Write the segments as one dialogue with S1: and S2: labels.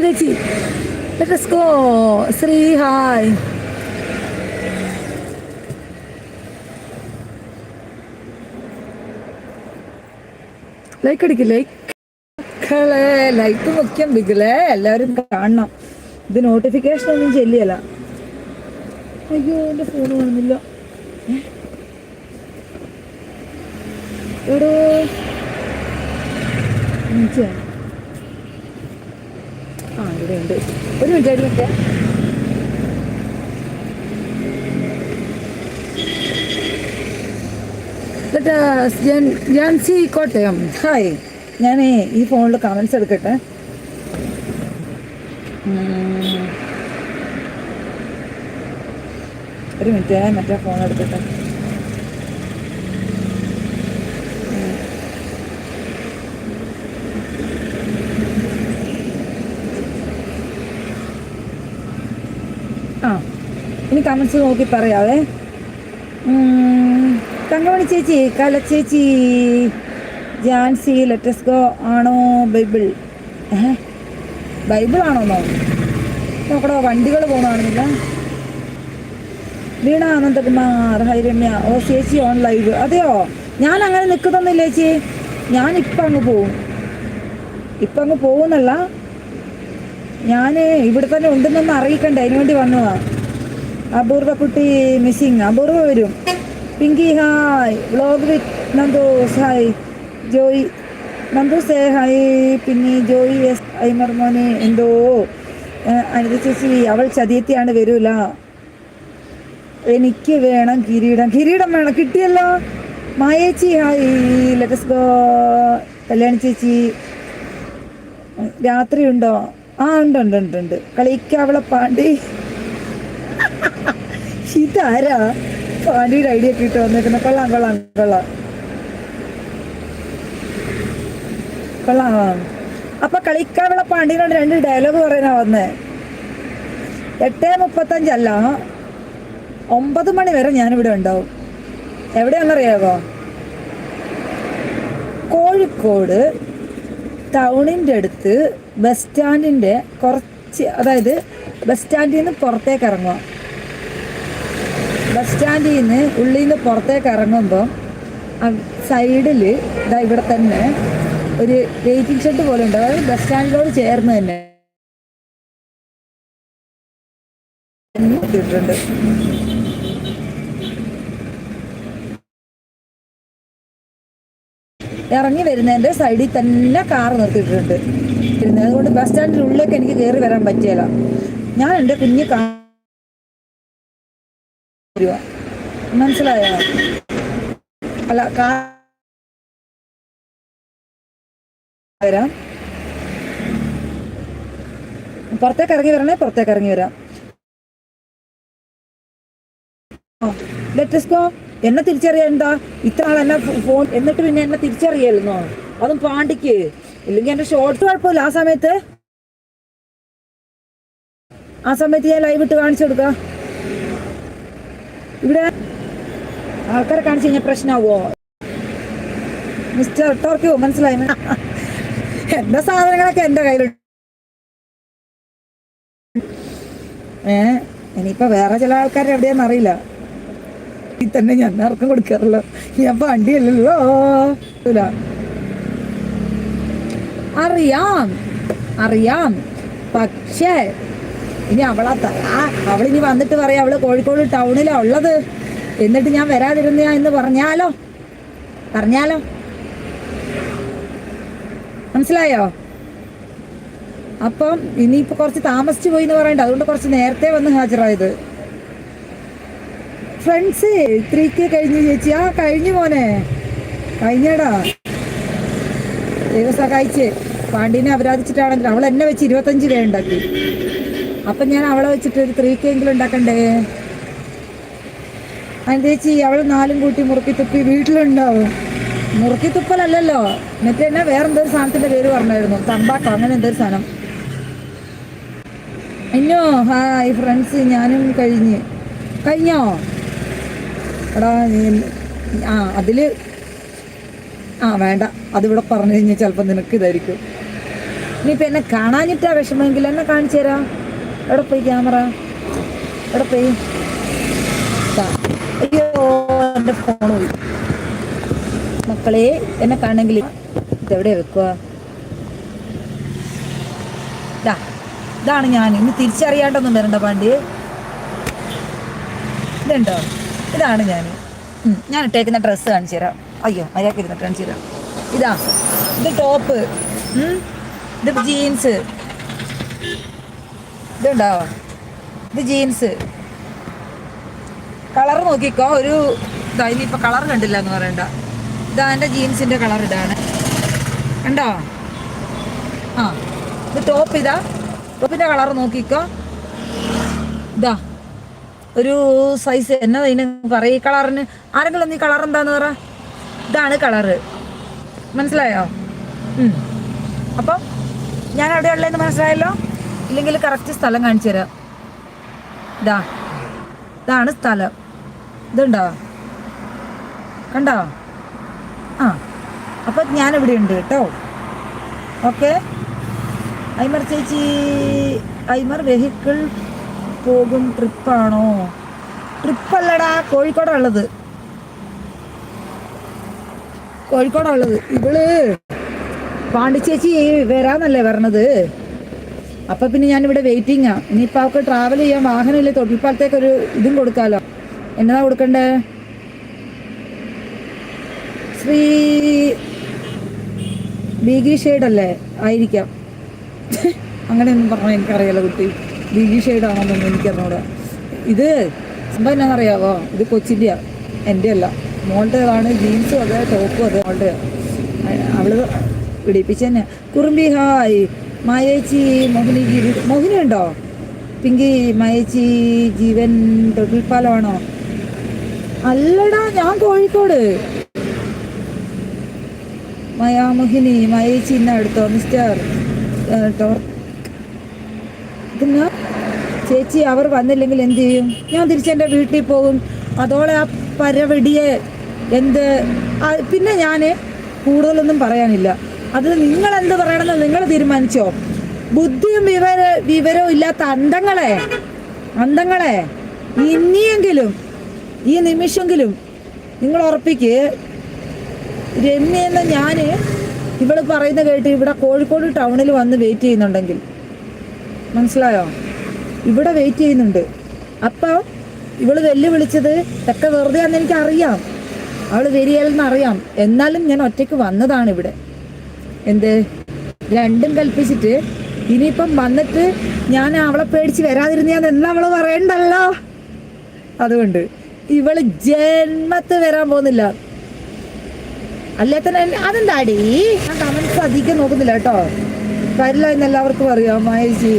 S1: എന്താ ചേച്ചി let's go Shri hi like അടിക്ക് ലൈക്ക് മുഖ്യം ബിഗിലേ എല്ലാവരും കാണണം. ഇത് നോട്ടിഫിക്കേഷൻ ഒന്നും ചെല്ലിയല്ല. അയ്യോ എന്റെ ഫോൺ കാണുന്നില്ല. ഏടോ എടോ. മിനിറ്റ് ആ ഇവിടെ ഉണ്ട്. ഒരു മിനിറ്റ് ഒരു മിനിറ്റ്. ജാൻസി കോട്ടയം. ഹായ്. ഞാൻ ഈ ഫോണിൽ കമൻസ് എടുക്കട്ടെ? ഒരു മിനിറ്റ് മറ്റേ ഫോൺ എടുക്കട്ടെ. ഇനി കമൻസ് നോക്കി പറയാവേ. തങ്കമണി ചേച്ചി കല ചേച്ചി ജാൻസി ലെറ്റസ് ഗോ ആണോ ബൈബിൾ? ബൈബിൾ ആണോന്നോ നോക്കടോ വണ്ടികൾ പോകണമെന്നില്ല വീണ അനന്തകുമാർ ഹൈരമ്യ ഓ ചേച്ചി ഓൺ ലൈവ് അതെയോ? ഞാൻ അങ്ങനെ നിൽക്കുന്നൊന്നുമില്ല ചേച്ചി. ഞാൻ ഇപ്പം അങ്ങ് പോവും. ഇപ്പം അങ്ങ് പോകുന്നല്ല. ഞാൻ ഇവിടെ തന്നെ ഉണ്ടെന്നൊന്ന് അറിയിക്കണ്ടേ? അതിനുവേണ്ടി വന്നതാണ് വന്നതാ. അപൂർവ കുട്ടി മിസ്സിങ് അപൂർവ വരും. പിങ്കി ഹായ് വ്ളോഗ് വിത്ത് നന്ദോസ് ഹായ് ജോയ് നന്ദോസേ ഹായ് പിന്നെ ജോയി എസ് ഐമർ മോനെ എന്തോ അനിത ചേച്ചി അവൾ ചതിയത്തിയാണ് വരൂല. എനിക്ക് വേണം കിരീടം. കിരീടം വേണം. കിട്ടിയല്ലോ. മായേച്ചി ഹായ് ലെറ്റസ് ഗോ കല്യാണി ചേച്ചി. രാത്രി ഉണ്ടോ ആ ഉണ്ട് ഉണ്ട് ഉണ്ട് ഉണ്ട്. കളിക്കാവളെ പാണ്ടി. ഇതാരാ? പാണ്ടിയുടെ ഐഡിയ ഒക്കെ വന്നേക്കുന്ന. കൊള്ളാം കൊള്ളാം കൊള്ളാം. കൊള്ളാം. അപ്പൊ കളിക്കാനുള്ള പാണ്ടിനോട് രണ്ട് ഡയലോഗ് പറയാനാ വന്നേ. എട്ട് മുപ്പത്തഞ്ചല്ല ഒമ്പത് മണി വരെ ഞാനിവിടെ ഉണ്ടാവും. എവിടെയാണെന്നറിയാവോ? കോഴിക്കോട് ടൗണിന്റെ അടുത്ത് ബസ് സ്റ്റാൻഡിന്റെ കുറച്ച് അതായത് ബസ് സ്റ്റാൻഡിൽ നിന്ന് പുറത്തേക്ക് ഇറങ്ങുക. ബസ് സ്റ്റാൻഡിൽ നിന്ന് ഉള്ളിൽ നിന്ന് പുറത്തേക്ക് ഇറങ്ങുമ്പോൾ സൈഡിൽ ഇതാ ഇവിടെ തന്നെ ഒരു വെയിറ്റിംഗ് ഷെഡ് പോലെ ഉണ്ട്. അതായത് ബസ് സ്റ്റാൻഡിനോട് ചേർന്ന് തന്നെ. ഇറങ്ങി വരുന്നതിന്റെ സൈഡിൽ തന്നെ കാർ നിർത്തിയിട്ടുണ്ട്. അതുകൊണ്ട് ബസ് സ്റ്റാൻഡിന്റെ ഉള്ളിലേക്ക് എനിക്ക് കയറി വരാൻ പറ്റിയല്ല. ഞാൻ എന്റെ കുഞ്ഞു കാ വരുവാ. മനസ്സിലായോ? അല്ല വരാം. പുറത്തേക്ക് ഇറങ്ങി വരണേ പുറത്തേക്ക് ഇറങ്ങി വരാം. ലെറ്റസ്കോ എന്നെ തിരിച്ചറിയാൻ എന്താ? ഇത്ര ആൾ എന്നെ ഫോൺ എന്നിട്ട് പിന്നെ എന്നെ തിരിച്ചറിയായിരുന്നോ അതും പാണ്ടിക്ക്. ഇല്ലെങ്കിൽ എന്റെ ഷോർട്ട് കുഴപ്പമില്ല. ആ സമയത്ത് ആ സമയത്ത് ഞാൻ ലൈവ് ഇട്ട് കാണിച്ചു കൊടുക്കാം. ഇവിടെ ആൾക്കാരെ കാണിച്ചു കഴിഞ്ഞാൽ പ്രശ്നമാവോ മിസ്റ്റർ ടോർക്കിയോ മനസ്സിലായി? എന്റെ സാധനങ്ങളൊക്കെ എന്റെ കയ്യിലുണ്ട് ഏ ഇനിയിപ്പോ വേറെ ചില ആൾക്കാർ എവിടെയാന്ന് അറിയില്ല. ഈ തന്നെ ഞാൻ ആർക്കും കൊടുക്കാറില്ല. ഞാൻ വണ്ടിയല്ലല്ലോ. അറിയാം. അറിയാം. പക്ഷേ ഇനി അവളാ ആ അവളിനി വന്നിട്ട് പറയാം അവൾ കോഴിക്കോട് ടൗണിലാ ഉള്ളത്. എന്നിട്ട് ഞാൻ വരാതിരുന്ന എന്ന് പറഞ്ഞാലോ? പറഞ്ഞാലോ? മനസ്സിലായോ? അപ്പം ഇനിയിപ്പോ കുറച്ച് താമസിച്ചു പോയി എന്ന് പറയണ്ട. അതുകൊണ്ട് കുറച്ച് നേരത്തെ വന്ന് ഹാജരായത്. ഫ്രണ്ട്സ് ഇത്രയ്ക്ക് കഴിഞ്ഞു ചേച്ചി. ആ കഴിഞ്ഞു മോനെ. കഴിഞ്ഞടാ. ദൈവം സഹായിച്ച്. പാണ്ഡ്യനെ അപരാധിച്ചിട്ടാണെങ്കിൽ അവൾ എന്നെ വെച്ച് ഇരുപത്തഞ്ച് രൂപ ഉണ്ടാക്കി അപ്പം ഞാൻ അവളെ വെച്ചിട്ട് ഒരു ത്രീ കെങ്കിലും ഉണ്ടാക്കണ്ടേ? അതിന്റെ ചേച്ചി അവൾ നാലും കൂട്ടി മുറുക്കി തുപ്പി വീട്ടിലുണ്ടാവും. മുറുക്കി തുപ്പലല്ലല്ലോ എന്നിട്ട് തന്നെ വേറെന്തോ ഒരു സാധനത്തിന്റെ പേര് പറഞ്ഞായിരുന്നു. തമ്പാട്ടോ അങ്ങനെ എന്തൊരു സാധനം. അയ്യോ ഹായ് ഫ്രണ്ട്സ് ഞാനും കഴിഞ്ഞ്. കഴിഞ്ഞോ? എടാ ആ അതിൽ ആ വേണ്ട. അതിവിടെ പറഞ്ഞു കഴിഞ്ഞാൽ ചിലപ്പോൾ നിനക്ക് ഇതായിരിക്കും ഇനിയിപ്പോൾ എന്നെ കാണാനിട്ടാ വിഷമമെങ്കിൽ എന്നെ കാണിച്ചു തരാം. എവിടെ പോയി ക്യാമറ. എവിടെ പോയി. അയ്യോ എന്റെ ഫോൺ പോയി. മക്കളെ എന്നെ കാണണമെങ്കിൽ ഇതെവിടെ വെക്കുക ഇതാ ഇതാണ് ഞാൻ. ഇന്ന് തിരിച്ചറിയാണ്ടൊന്നും വരണ്ട പാണ്ടി ഇതുണ്ടോ? ഇതാണ് ഞാൻ. ഞാൻ ഇട്ടേക്കുന്ന ഡ്രസ്സ് കാണിച്ചു തരാം. അയ്യോ മര്യാദയ്ക്ക് ഇരുന്നിട്ട് കാണിച്ചു തരാം. ഇതാ ഇത് ടോപ്പ് ഇത് ജീൻസ് ഇതുണ്ടോ ഇത് ജീൻസ്. കളർ നോക്കിക്കോ ഒരു ഇതാ ഇനിയിപ്പോൾ കളർ കണ്ടില്ല എന്ന് പറയണ്ട. ഇതാ എന്റെ ജീൻസിന്റെ കളർ ഇതാണ്. കണ്ടോ? ആ ഇത് ടോപ്പ് ഇതാ. ടോപ്പിന്റെ കളർ നോക്കിക്കോ. ഇതാ ഒരു സൈസ് എന്നാ ഇതിന് പറയും ഈ കളറിന് ആരെങ്കിലും ഒന്ന് ഈ കളർ എന്താന്ന് പറ. ഇതാണ് കളറ് മനസ്സിലായോ. അപ്പം ഞാൻ അവിടെ ഉള്ളതെന്ന് മനസ്സിലായല്ലോ? ഇല്ലെങ്കിൽ കറക്റ്റ് സ്ഥലം കാണിച്ചു തരാം. ഇതാ. ഇതാണ് സ്ഥലം. ഇതുണ്ടോ? കണ്ടോ? ആ. അപ്പൊ ഞാൻ ഇവിടെ ഉണ്ട് കേട്ടോ. ഓക്കെ. ഐമർ ചേച്ചി ഐമർ വെഹിക്കിൾ പോകും ട്രിപ്പാണോ ട്രിപ്പല്ലടാ കോഴിക്കോടാ ഉള്ളത്. കോഴിക്കോടാ ഉള്ളത്. ഇവൾ പാണ്ടിച്ചേച്ചി വരാന്നല്ലേ പറഞ്ഞത്? അപ്പൊ പിന്നെ ഞാൻ ഞാനിവിടെ വെയിറ്റിംഗാ ഇനിയിപ്പോ അവൾക്ക് ട്രാവൽ ചെയ്യാൻ വാഹനമില്ല തൊട്ടിൽപ്പാലത്തേക്ക് ഒരു ഇതും കൊടുക്കാലോ. എന്നതാ കൊടുക്കണ്ടേ? ശ്രീ ബീഗി ഷെയ്ഡ് അല്ലേ ആയിരിക്കാം. അങ്ങനെയൊന്നും പറഞ്ഞാൽ എനിക്കറിയാലോ കുട്ടി. ബീഗി ഷെയ്ഡ് ആണെന്നൊന്നും എനിക്കറിഞ്ഞൂടാ. ഇത് സംഭവം എന്നാണെന്നറിയാവോ ഇത് കൊച്ചിന്റെയാ എന്റെ അല്ല മോളുടേതാണ്. ജീൻസും അതെ ടോപ്പും അതെ മോളുടെ അവൾ പിടിപ്പിച്ച് തന്നെ കുറുമ്പി ഹായ്. മായേച്ചി മോഹിനി മോഹിനി ഉണ്ടോ? പിങ്കി മായേച്ചി ജീവൻ തൊട്ടിൽപ്പാലമാണോ അല്ലടാ ഞാൻ കോഴിക്കോട്. മയാമോഹിനി മയേച്ചി ഇന്ന എടുത്തോ മിസ്റ്റർ പിന്നെ ചേച്ചി അവർ വന്നില്ലെങ്കിൽ എന്ത് ചെയ്യും? ഞാൻ തിരിച്ചെന്റെ വീട്ടിൽ പോകും. അതോടെ ആ പരവടിയെ എന്ത് പിന്നെ ഞാൻ കൂടുതലൊന്നും പറയാനില്ല. അത് നിങ്ങൾ എന്ത് പറയണമെന്ന് നിങ്ങൾ തീരുമാനിച്ചോ? ബുദ്ധിയും വിവര വിവരവും ഇല്ലാത്ത അന്തങ്ങളെ അന്തങ്ങളെ ഇനിയെങ്കിലും ഈ നിമിഷമെങ്കിലും നിങ്ങൾ ഉറപ്പിക്ക്. രമ്യ എന്ന ഞാൻ ഇവൾ പറയുന്ന കേട്ട് ഇവിടെ കോഴിക്കോട് ടൗണിൽ വന്ന് വെയിറ്റ് ചെയ്യുന്നുണ്ടെങ്കിൽ. മനസ്സിലായോ? ഇവിടെ വെയിറ്റ് ചെയ്യുന്നുണ്ട്. അപ്പോൾ ഇവൾ വെല്ലുവിളിച്ചത് ഒക്കെ വെറുതെ ആണെന്ന് എനിക്ക് അറിയാം അവൾ വരികയെന്ന് അറിയാം. എന്നാലും ഞാൻ ഒറ്റയ്ക്ക് വന്നതാണ് ഇവിടെ. എന്ത്? രണ്ടും കൽപ്പിച്ചിട്ട് ഇനിയിപ്പം വന്നിട്ട് ഞാൻ അവളെ പേടിച്ച് വരാതിരുന്ന എന്ന് അവൾ പറയണ്ടല്ലോ? അതുകൊണ്ട് ഇവൾ ജന്മത്ത് വരാൻ പോകുന്നില്ല. അല്ലേ തന്നെ അതെന്താടി? ഞാൻ കമന്റ്സ് അധികം നോക്കുന്നില്ല കേട്ടോ. വരില്ല എന്ന് എല്ലാവർക്കും അറിയാം മഹേഷി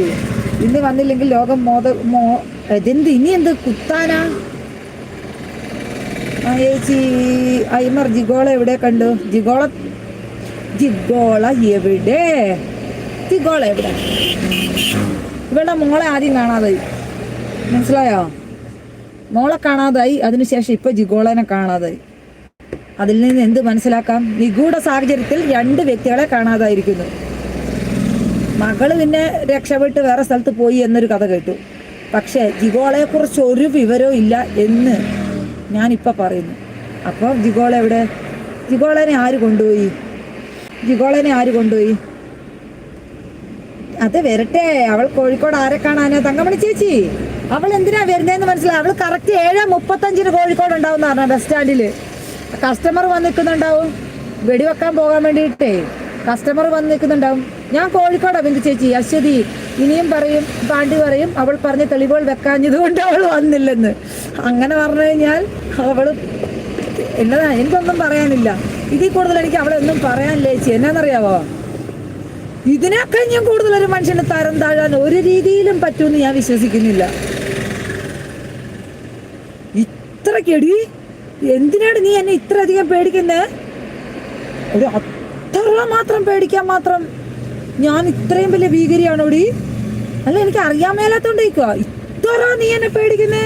S1: ഇന്ന് വന്നില്ലെങ്കിൽ ലോകം മോത മോ ഇതെന്ത്? ഇനി എന്ത് കുത്താനാ? മഹേഷി ഐമർ ജിഗോള എവിടെ കണ്ടു? ജിഗോള ജിഗോള എവിടെ? ജിഗോള എവിടെ? ഇവളുടെ മോളെ ആദ്യം കാണാതായി. മനസ്സിലായോ? മോളെ കാണാതായി. അതിനുശേഷം ഇപ്പൊ ജിഗോളനെ കാണാതായി. അതിൽ നിന്ന് എന്ത് മനസ്സിലാക്കാം? നിഗൂഢ സാഹചര്യത്തിൽ രണ്ട് വ്യക്തികളെ കാണാതായിരിക്കുന്നു. മകൾ പിന്നെ രക്ഷപ്പെട്ട് വേറെ സ്ഥലത്ത് പോയി എന്നൊരു കഥ കേട്ടു. പക്ഷേ ജിഗോളയെ കുറിച്ച് ഒരു വിവരവും ഇല്ല എന്ന് ഞാനിപ്പോൾ പറയുന്നു. അപ്പോൾ ജിഗോള എവിടെ? ജിഗോളനെ ആര് കൊണ്ടുപോയി? ജിഗോളനെ ആര് കൊണ്ടുപോയി? അത് വരട്ടെ. അവൾ കോഴിക്കോട് ആരെ കാണാനാ? തങ്കമണി ചേച്ചി അവൾ എന്തിനാ വരുന്നതെന്ന് മനസ്സിലായി. അവൾ കറക്റ്റ് ഏഴ് മുപ്പത്തഞ്ചിന് കോഴിക്കോട് ഉണ്ടാവും പറഞ്ഞ ബസ് സ്റ്റാൻഡിൽ കസ്റ്റമർ വന്ന് നിൽക്കുന്നുണ്ടാവും. വെടിവെക്കാൻ പോകാൻ വേണ്ടിയിട്ടേ കസ്റ്റമർ വന്ന് നിൽക്കുന്നുണ്ടാവും. ഞാൻ കോഴിക്കോടാ ബിന്ദു ചേച്ചി. അശ്വതി ഇനിയും പറയും പാണ്ടി പറയും അവൾ പറഞ്ഞ തെളിവുകൾ വെക്കാഞ്ഞത് കൊണ്ട് അവൾ വന്നില്ലെന്ന്. അങ്ങനെ പറഞ്ഞു കഴിഞ്ഞാൽ അവൾ എന്നതാ? എനിക്കൊന്നും പറയാനില്ല. ഇതിൽ കൂടുതൽ എനിക്ക് അവളെ ഒന്നും പറയാനില്ല ചേച്ചി എന്നാന്നറിയാവോ? ഇതിനൊക്കെ ഞാൻ കൂടുതൽ ഒരു മനുഷ്യന് തരം താഴാൻ ഒരു രീതിയിലും പറ്റുമെന്ന് ഞാൻ വിശ്വസിക്കുന്നില്ല. ഇത്രക്കെടി എന്തിനാണ് നീ എന്നെ ഇത്ര അധികം പേടിക്കുന്നത് ഒരു അത്ര മാത്രം പേടിക്കാൻ മാത്രം ഞാൻ ഇത്രയും വലിയ ഭീകരിയാണോടി? അല്ല എനിക്ക് അറിയാൻ മേലാത്തോണ്ടിരിക്കുക ഇത്ര നീ എന്നെ പേടിക്കുന്നേ?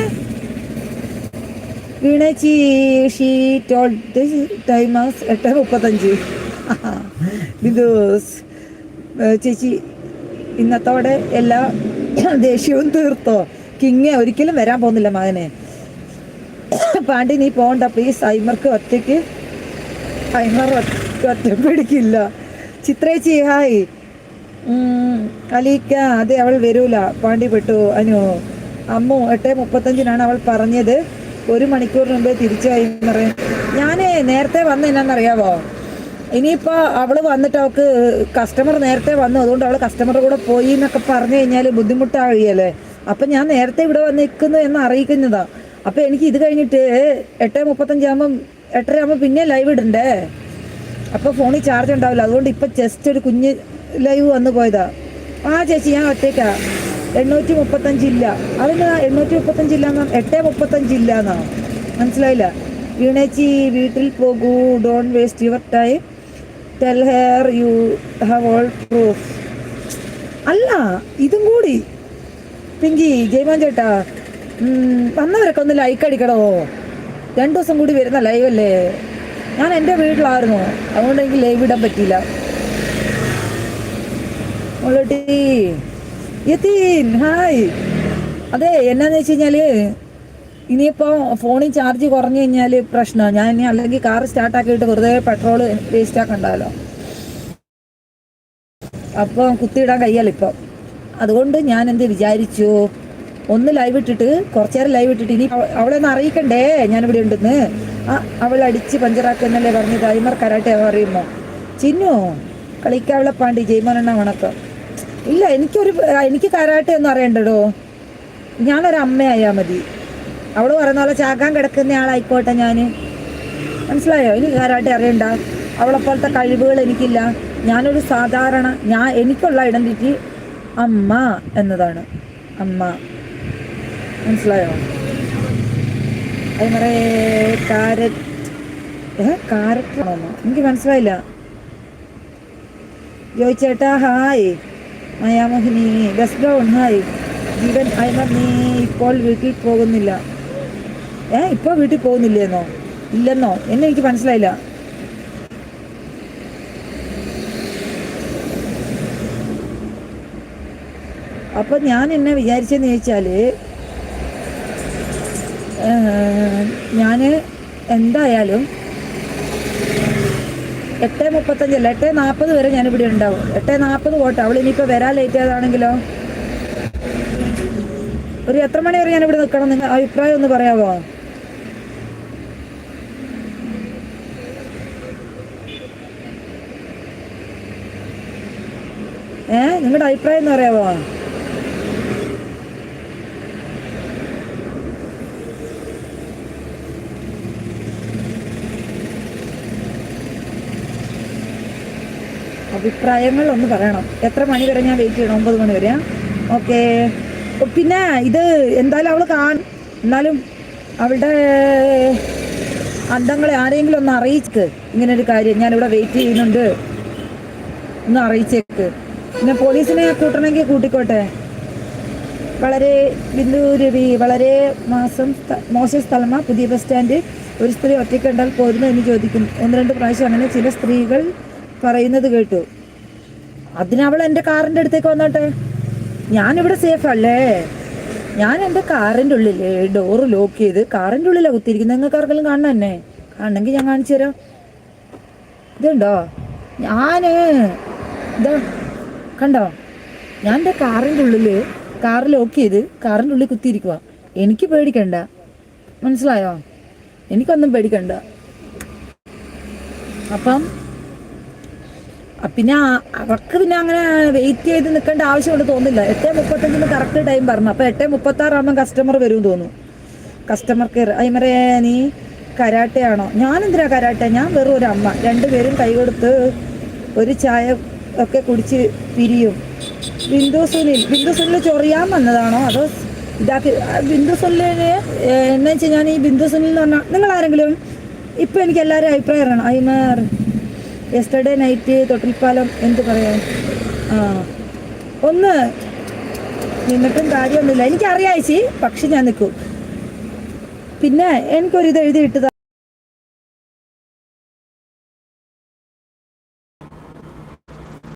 S1: വീണേച്ചി ഷീ ടോൾഡ് ടൈമേഴ്സ് എട്ട് മുപ്പത്തഞ്ച്. ബിന്ദുസ് ചേച്ചി ഇന്നത്തോടെ എല്ലാ ദേഷ്യവും തീർത്തോ? കിങ്ങ ഒരിക്കലും വരാൻ പോകുന്നില്ല മകനെ. പാണ്ടി നീ പോണ്ട പ്ലീസ് ഐമർക്ക് ഒറ്റയ്ക്ക് ഐമർ ഒറ്റ ഒറ്റ പിടിക്കില്ല ചിത്രേച്ചി ഹായ്. അലീക്ക അതെ അവൾ വരൂല. പാണ്ടി പെട്ടു അനു. അമ്മു എട്ട് മുപ്പത്തഞ്ചിനാണ് അവൾ പറഞ്ഞത്. ഒരു മണിക്കൂറിന് മുമ്പേ തിരിച്ചു പറയും ഞാൻ നേരത്തെ വന്ന എന്നാന്നറിയാവോ? ഇനിയിപ്പോൾ അവൾ വന്നിട്ട് അവൾക്ക് കസ്റ്റമർ നേരത്തെ വന്നു. അതുകൊണ്ട് അവൾ കസ്റ്റമറുടെ കൂടെ പോയി എന്നൊക്കെ പറഞ്ഞു കഴിഞ്ഞാൽ ബുദ്ധിമുട്ടാവുകയല്ലേ? അപ്പം ഞാൻ നേരത്തെ ഇവിടെ വന്ന് നിൽക്കുന്നു എന്ന് അറിയിക്കുന്നതാ. അപ്പം എനിക്ക് ഇത് കഴിഞ്ഞിട്ട് എട്ട് മുപ്പത്തഞ്ചാകുമ്പം എട്ടര ആകുമ്പോൾ പിന്നെ ലൈവ് ഇടണ്ടേ? അപ്പോൾ ഫോണിൽ ചാർജ് ഉണ്ടാവില്ല. അതുകൊണ്ട് ഇപ്പം ജസ്റ്റ് ഒരു കുഞ്ഞ് ലൈവ് വന്നു പോയതാ. ആ ചേച്ചി ഞാൻ ഒറ്റയ്ക്കാ. എണ്ണൂറ്റി മുപ്പത്തഞ്ച് ഇല്ല അതിന് എണ്ണൂറ്റി മുപ്പത്തഞ്ച് ഇല്ല എന്നാ എട്ട് മുപ്പത്തഞ്ചില്ല എന്നാ മനസ്സിലായില്ല? വീണേച്ചി വീട്ടിൽ പോകൂ. Don't waste your time tell here you have all proof അല്ല ഇതും കൂടി. പിങ്കി ജയ്മാൻ ചേട്ടാ വന്നവരൊക്കെ ഒന്ന് ലൈക്ക് അടിക്കണോ? രണ്ടു ദിവസം കൂടി വരുന്ന ലൈവ് അല്ലേ? ഞാൻ എന്റെ വീട്ടിലായിരുന്നു. അതുകൊണ്ട് എനിക്ക് ലൈവ് ഇടാൻ പറ്റിയില്ല. മോളൂട്ടി യതീൻ ഹായ്. അതെ എന്നാന്ന് വെച്ച് കഴിഞ്ഞാൽ ഇനിയിപ്പോൾ ഫോണിൽ ചാർജ് കുറഞ്ഞു കഴിഞ്ഞാൽ പ്രശ്നമാണ് ഞാൻ ഇനി അല്ലെങ്കിൽ കാർ സ്റ്റാർട്ട് ആക്കിയിട്ട് വെറുതെ പെട്രോൾ വേസ്റ്റ് ആക്കണ്ടല്ലോ അപ്പോൾ കുത്തിയിടാൻ കഴിയാലോ ഇപ്പോൾ അതുകൊണ്ട് ഞാൻ എന്ത് വിചാരിച്ചു? ഒന്ന് ലൈവ് ഇട്ടിട്ട് കുറച്ചു നേരം ലൈവ് ഇട്ടിട്ട് ഇനി അവ- അവളെ ഒന്ന് അറിയിക്കണ്ടേ? ഞാനിവിടെ ഉണ്ടെന്ന്. ആ അവൾ അടിച്ച് പഞ്ചറാക്കുന്നല്ലേ പറഞ്ഞ് ടൈമർ കരാട്ടെ അറിയുമോ ചിന്നു കളിക്കാവിളപ്പാണ്ടി ജയ്മോനെണ്ണ വണക്കം. ഇല്ല എനിക്കൊരു എനിക്ക് കരാട്ടെ ഒന്നും അറിയണ്ടടോ. ഞാനൊരു അമ്മയായാൽ മതി. അവൾ പറയുന്ന പോലെ ചാക്കാൻ കിടക്കുന്ന ആളായിക്കോട്ടെ ഞാൻ മനസ്സിലായോ? എനിക്ക് കരാട്ടെ അറിയണ്ട. അവളെ പോലത്തെ കഴിവുകൾ എനിക്കില്ല. ഞാനൊരു സാധാരണ ഞാൻ എനിക്കുള്ള ഐഡന്റിറ്റി അമ്മ എന്നതാണ്. അമ്മ. മനസ്സിലായോ? എനിക്ക് മനസ്സിലായില്ല. ജോയിച്ചേട്ടാ ഹായ്. മയാമോഹിനി ഗസ് ഡൗൺ ഹായ് ജീവൻ ഐമർ നീ ഇപ്പോൾ വീട്ടിൽ പോകുന്നില്ല. ഏ ഇപ്പോൾ വീട്ടിൽ പോകുന്നില്ലെന്നോ? ഇല്ലെന്നോ? എന്നെ എനിക്ക് മനസ്സിലായില്ല. അപ്പൊ ഞാൻ എന്നെ വിചാരിച്ചെന്ന് ചോദിച്ചാൽ ഞാൻ എന്തായാലും എട്ട് മുപ്പത്തഞ്ചല്ല എട്ട് നാൽപ്പത് വരെ ഞാനിവിടെ ഉണ്ടാവും. എട്ട് നാൽപ്പത് പോട്ടെ അവൾ ഇനിയിപ്പോൾ വരാൻ ലേറ്റ് ആയതാണെങ്കിലോ? ഒരു എത്ര മണി വരെ ഇവിടെ നിൽക്കണം? നിങ്ങൾ അഭിപ്രായം ഒന്ന് പറയാമോ ഏ? നിങ്ങളുടെ അഭിപ്രായം എന്ന് പറയാമോ അഭിപ്രായങ്ങൾ ഒന്ന് പറയണം. എത്ര മണി വരെ ഞാൻ വെയിറ്റ് ചെയ്യണം? ഒമ്പത് മണി വരെ. ഓക്കെ പിന്നെ ഇത് എന്തായാലും അവൾ കാണും. എന്നാലും അവളുടെ അന്തങ്ങളെ ആരെങ്കിലും ഒന്ന് അറിയിച്ചേക്ക്. ഇങ്ങനെ ഒരു കാര്യം ഞാനിവിടെ വെയിറ്റ് ചെയ്യുന്നുണ്ട്. ഒന്ന് അറിയിച്ചേക്ക്. പിന്നെ പോലീസിനെ കൂട്ടണമെങ്കിൽ കൂട്ടിക്കോട്ടെ. വളരെ ബിന്ദു രവി വളരെ മാസം മോശം സ്ഥലമാ. പുതിയ ബസ് സ്റ്റാൻഡ് ഒരു സ്ത്രീ ഒറ്റയ്ക്ക് കണ്ടാൽ പോരുന്നു എന്ന് ചോദിക്കും. ഒന്ന് രണ്ട് പ്രാവശ്യം അങ്ങനെ ചില സ്ത്രീകൾ പറയുന്നത് കേട്ടു. അതിനവൾ എന്റെ കാറിന്റെ അടുത്തേക്ക് വന്നോട്ടെ? ഞാനിവിടെ സേഫ് അല്ലേ? ഞാൻ എന്റെ കാറിന്റെ ഉള്ളിൽ ഡോറ് ലോക്ക് ചെയ്ത് കാറിന്റെ ഉള്ളിലാണ് കുത്തിയിരിക്കുന്നത്. നിങ്ങൾക്ക് ആർക്കെങ്കിലും കാണണം കാണണമെങ്കിൽ ഞാൻ കാണിച്ചു തരാം. ഇതുണ്ടോ? ഞാൻ ഇതാ കണ്ടോ? ഞാൻ എന്റെ കാറിന്റെ ഉള്ളിൽ കാർ ലോക്ക് ചെയ്ത് കാറിന്റെ ഉള്ളിൽ കുത്തിയിരിക്കുക എനിക്ക് പേടിക്കണ്ട. മനസ്സിലായോ? എനിക്കൊന്നും പേടിക്കണ്ട. അപ്പം പിന്നെ അവർക്ക് പിന്നെ അങ്ങനെ വെയിറ്റ് ചെയ്ത് നിൽക്കേണ്ട ആവശ്യമുണ്ട് തോന്നില്ല എട്ട് മുപ്പത്തഞ്ചിന് കറക്റ്റ് ടൈം പറഞ്ഞു. അപ്പോൾ എട്ട് മുപ്പത്തി ആറാകുമ്പോൾ കസ്റ്റമർ വരും തോന്നുന്നു. കസ്റ്റമർ കെയർ അതിമറേ നീ കരാട്ടയാണോ? ഞാൻ എന്തിനാ കരാട്ടെ? ഞാൻ വെറും ഒരു അമ്മ. രണ്ടുപേരും കൈ കൊടുത്ത് ഒരു ചായ ഒക്കെ കുടിച്ച് പിരിയും. ബിന്ദു സുനിൽ ബിന്ദു സുനിൽ ചൊറിയാൻ വന്നതാണോ? അതോ ഇതാക്കി ബിന്ദു സുനിലിനെ എന്നാ വെച്ചാൽ ഞാൻ ഈ ബിന്ദു സുനിൽ എന്ന് പറഞ്ഞാൽ നിങ്ങൾ ആരെങ്കിലും ഇപ്പം എനിക്ക് എല്ലാവരും അഭിപ്രായം അറിയണം. ഐമർ യെസ്റ്റർഡേ നൈറ്റ് തൊട്ടിൽപ്പാലം എന്ത് പറയാൻ? ഒന്ന് നിന്നിട്ടും കാര്യമൊന്നുമില്ല. എനിക്കറിയാം ചേച്ചി പക്ഷെ ഞാൻ നിൽക്കും. പിന്നെ എനിക്കൊരിത് എഴുതി ഇട്ടതാ